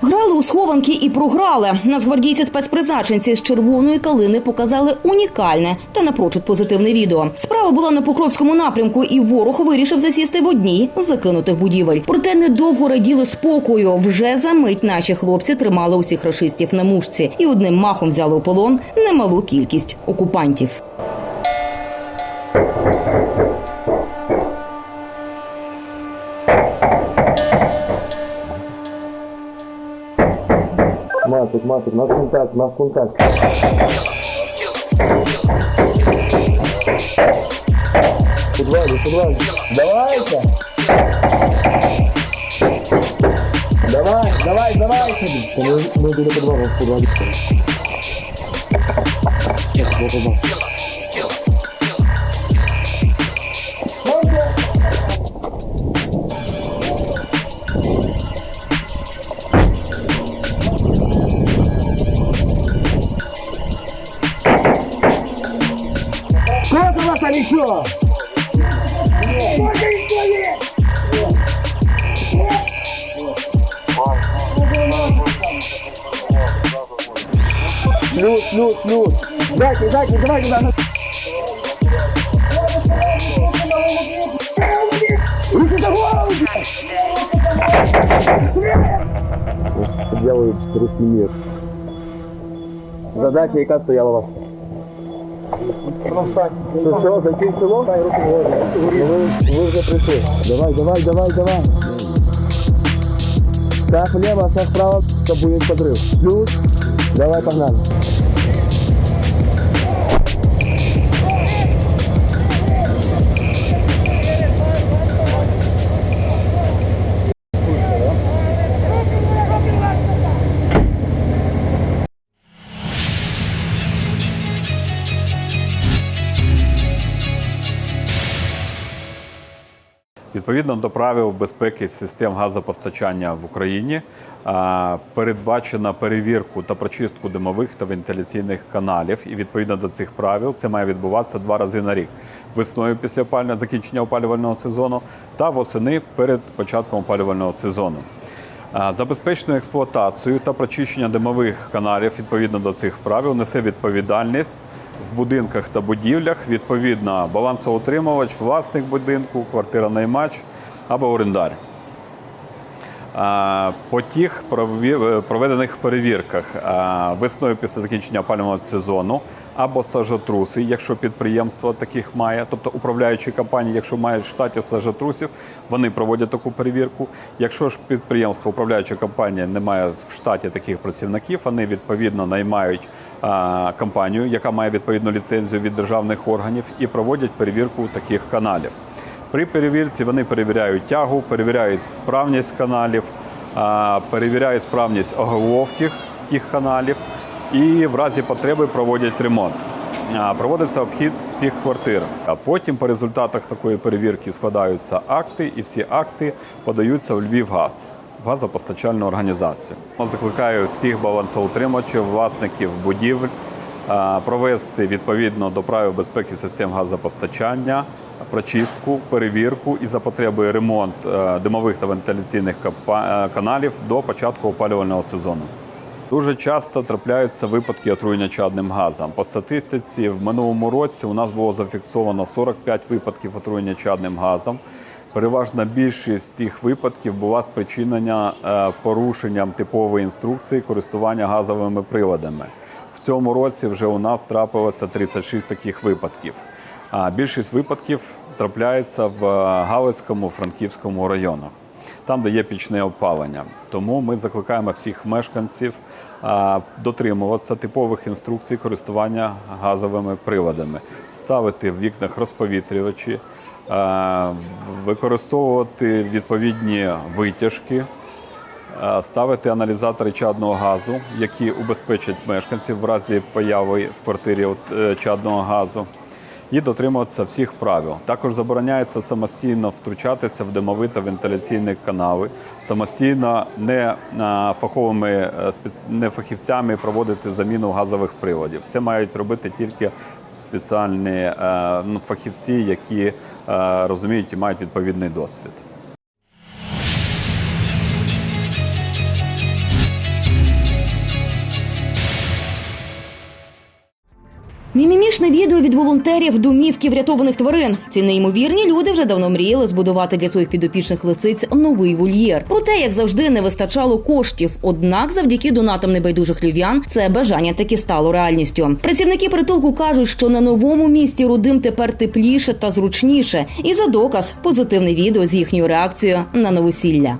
Грали у схованки і програли. Нацгвардійці спецпризначенці з червоної калини показали унікальне та напрочуд позитивне відео. Справа була на Покровському напрямку, і ворог вирішив засісти в одній з закинутих будівель. Проте недовго раділи спокою. Вже за мить наші хлопці тримали усіх рашистів на мушці і одним махом взяли у полон немалу кількість окупантів. Мацик, мацик, нас контакт, нас контакт. Подвалі, подвалі. Давайте. Давай, давай, давай собі. Ми, ми біля підвалу в подвалі. Ба-ба-ба. Еще? Плюс, плюс, плюс. Дайте, дайте, давайте, давайте. Делают русский мир. Задача, яка стояла у вас? Що, що, зайти в село? Ну, ви, ви вже прийшли. Давай, давай, давай, давай. Так влево, так вправо, то буде подрив. Плюс. Давай, погнали. Відповідно до правил безпеки систем газопостачання в Україні а, передбачена перевірку та прочистку димових та вентиляційних каналів. І відповідно до цих правил це має відбуватися два рази на рік: весною після опалювання, закінчення опалювального сезону та восени перед початком опалювального сезону. А, За безпечну експлуатацію та прочищення димових каналів відповідно до цих правил несе відповідальність в будинках та будівлях, відповідно, балансоутримувач, власник будинку, квартира наймач або орендар. По тих проведених перевірках весною після закінчення опалювального сезону або сажотруси, якщо підприємство таких має, тобто управляючі компанії, якщо мають в штаті сажотрусів, вони проводять таку перевірку. Якщо ж підприємство, управляюча компанія не має в штаті таких працівників, вони відповідно наймають а, компанію, яка має відповідну ліцензію від державних органів, і проводять перевірку таких каналів. При перевірці вони перевіряють тягу, перевіряють справність каналів, перевіряють справність оголовки тих каналів і в разі потреби проводять ремонт. Проводиться обхід всіх квартир. А потім по результатах такої перевірки складаються акти, і всі акти подаються в Львівгаз, газопостачальну організацію. Закликаю всіх балансоутримувачів, власників будівель провести відповідно до правил безпеки систем газопостачання, прочистку, перевірку і за потребою ремонт е, димових та вентиляційних е, каналів до початку опалювального сезону. Дуже часто трапляються випадки отруєння чадним газом. По статистиці в минулому році у нас було зафіксовано 45 випадків отруєння чадним газом. Переважна більшість тих випадків була спричинена е, порушенням типової інструкції користування газовими приладами. В цьому році вже у нас трапилося 36 таких випадків. А більшість випадків трапляється в е, Галицькому, Франківському районах там, де є пічне опалення. Тому ми закликаємо всіх мешканців дотримуватися типових інструкцій користування газовими приладами, ставити в вікнах розповітрювачі, використовувати відповідні витяжки. Ставити аналізатори чадного газу, які убезпечать мешканців в разі появи в квартирі е, чадного газу, і дотримуватися всіх правил. Також забороняється самостійно втручатися в димові та вентиляційні канали, самостійно не фаховими е, не фахівцями проводити заміну газових приладів. Це мають робити тільки спеціальні е, ну, фахівці, які е, розуміють і мають відповідний досвід. Мімімішне відео від волонтерів домівки врятованих тварин. Ці неймовірні люди вже давно мріяли збудувати для своїх підопічних лисиць новий вольєр. Проте, як завжди, не вистачало коштів. Однак, завдяки донатам небайдужих львів'ян, це бажання таки стало реальністю. Працівники притулку кажуть, що на новому місці родим тепер тепліше та зручніше. І за доказ позитивне відео з їхньою реакцією на новосілля.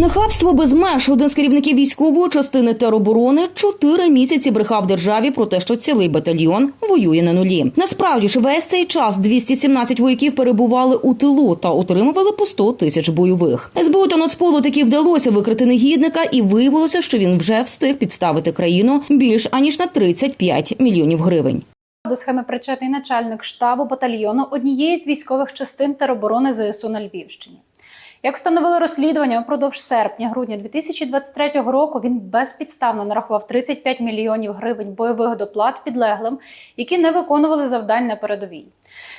Нахабство без меж. Один з керівників військової частини тероборони чотири місяці брехав державі про те, що цілий батальйон воює на нулі. Насправді ж весь цей час 217 вояків перебували у тилу та отримували по 100 тисяч бойових. СБУ та Нацполу таки вдалося викрити негідника, і виявилося, що він вже встиг підставити країну більш аніж на 35 мільйонів гривень. До схеми причетний начальник штабу батальйону однієї з військових частин тероборони ЗСУ на Львівщині. Як встановили розслідування, упродовж серпня-грудня 2023 року він безпідставно нарахував 35 мільйонів гривень бойових доплат підлеглим, які не виконували завдань на передовій.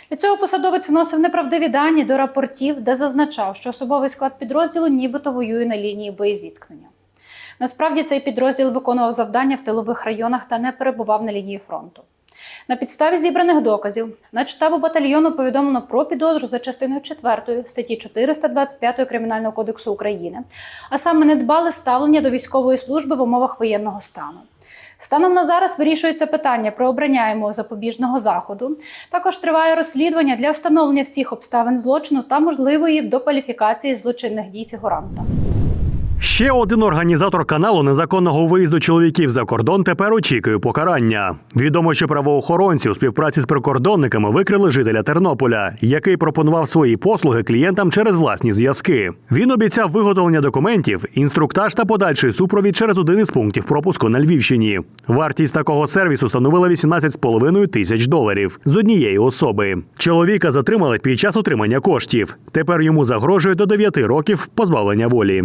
Для цього посадовець вносив неправдиві дані до рапортів, де зазначав, що особовий склад підрозділу нібито воює на лінії боєзіткнення. Насправді цей підрозділ виконував завдання в тилових районах та не перебував на лінії фронту. На підставі зібраних доказів на штабу батальйону повідомлено про підозру за частиною 4 статті 425 Кримінального кодексу України, а саме недбале ставлення до військової служби в умовах воєнного стану. Станом на зараз вирішується питання про обрання йому запобіжного заходу. Також триває розслідування для встановлення всіх обставин злочину та можливої докваліфікації злочинних дій фігуранта. Ще один організатор каналу незаконного виїзду чоловіків за кордон тепер очікує покарання. Відомо, що правоохоронці у співпраці з прикордонниками викрили жителя Тернополя, який пропонував свої послуги клієнтам через власні зв'язки. Він обіцяв виготовлення документів, інструктаж та подальший супровід через один із пунктів пропуску на Львівщині. Вартість такого сервісу становила 18,5 тисяч доларів з однієї особи. Чоловіка затримали під час отримання коштів. Тепер йому загрожує до 9 років позбавлення волі.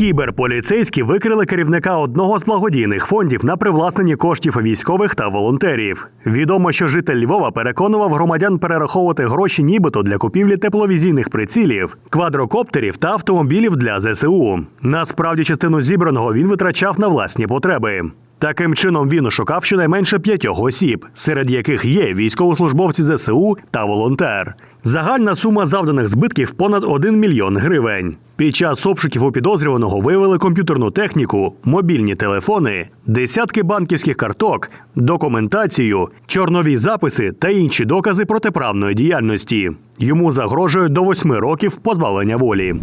Кіберполіцейські викрили керівника одного з благодійних фондів на привласненні коштів військових та волонтерів. Відомо, що житель Львова переконував громадян перераховувати гроші нібито для купівлі тепловізійних прицілів, квадрокоптерів та автомобілів для ЗСУ. Насправді, частину зібраного він витрачав на власні потреби. Таким чином він ошукав щонайменше п'ятьох осіб, серед яких є військовослужбовці ЗСУ та волонтер. Загальна сума завданих збитків понад 1 мільйон гривень. Під час обшуків у підозрюваного виявили комп'ютерну техніку, мобільні телефони, десятки банківських карток, документацію, чорнові записи та інші докази протиправної діяльності. Йому загрожує до восьми років позбавлення волі.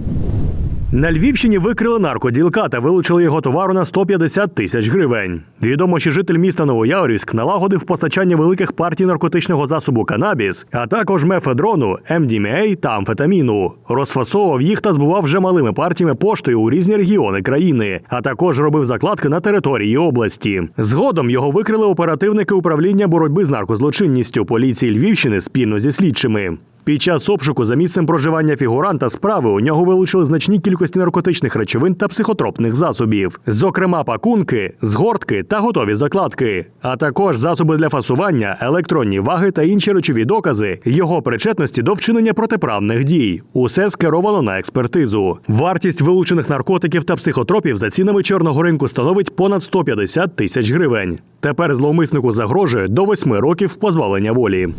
На Львівщині викрили наркоділка та вилучили його товару на 150 тисяч гривень. Відомо, що житель міста Новояворівськ налагодив постачання великих партій наркотичного засобу канабіс, а також мефедрону, МДМА та амфетаміну. Розфасовував їх та збував вже малими партіями поштою у різні регіони країни, а також робив закладки на території області. Згодом його викрили оперативники управління боротьби з наркозлочинністю поліції Львівщини спільно зі слідчими. Під час обшуку за місцем проживання фігуранта справи у нього вилучили значні кількості наркотичних речовин та психотропних засобів, зокрема пакунки, згортки та готові закладки, а також засоби для фасування, електронні ваги та інші речові докази його причетності до вчинення протиправних дій. Усе скеровано на експертизу. Вартість вилучених наркотиків та психотропів за цінами чорного ринку становить понад 150 тисяч гривень. Тепер зловмиснику загрожує до восьми років позбавлення волі.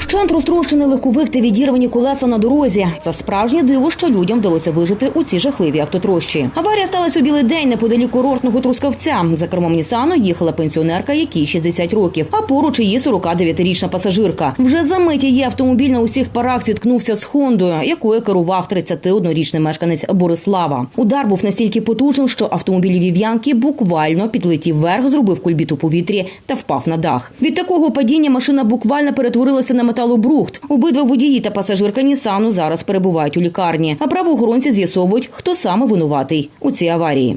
Вщент розтрощений легковик та відірвані колеса на дорозі. Це справжнє диво, що людям вдалося вижити у цій жахливій автотрощі. Аварія сталася у білий день неподалік курортного трускавця. За кермом Нісану їхала пенсіонерка, якій 60 років, а поруч її 49-річна пасажирка. Вже за мить її автомобіль на усіх парах зіткнувся з Хондою, якою керував 31-річний мешканець Борислава. Удар був настільки потужним, що автомобіль вів'янки буквально підлетів вверх, зробив кульбіт у повітрі та впав на дах. Від такого падіння машина буквально перетворилася на металобрухт. Обидва водії та пасажирка Нісану зараз перебувають у лікарні. А правоохоронці з'ясовують, хто саме винуватий у цій аварії.